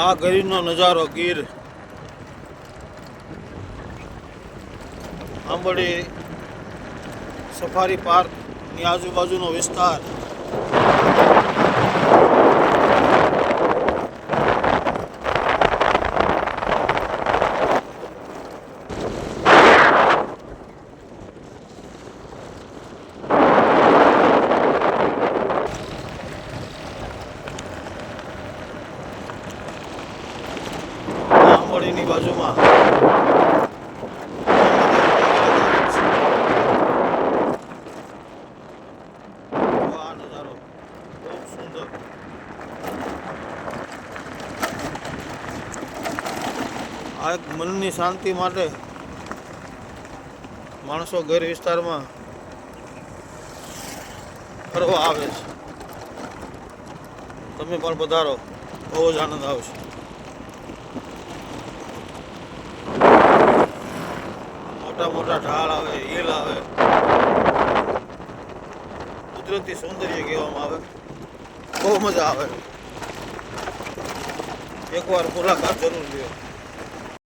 આ ગીરનો નજારો ગીર. આંબડી સફારી પાર્કની આજુબાજુનો વિસ્તાર. આંબડીની બાજુમાં. આ એક મનની શાંતિ માટે માણસો ગેર વિસ્તારમાં ફરવા આવે છે. તમે પણ પધારો. બહુ જ આનંદ આવશે. મોટા મોટા ઢાળ આવે, હિલ આવે. કુદરતી સૌંદર્ય કહેવામાં આવે. બહુ મજા આવે. એકવાર મુલાકાત જરૂર લ્યો.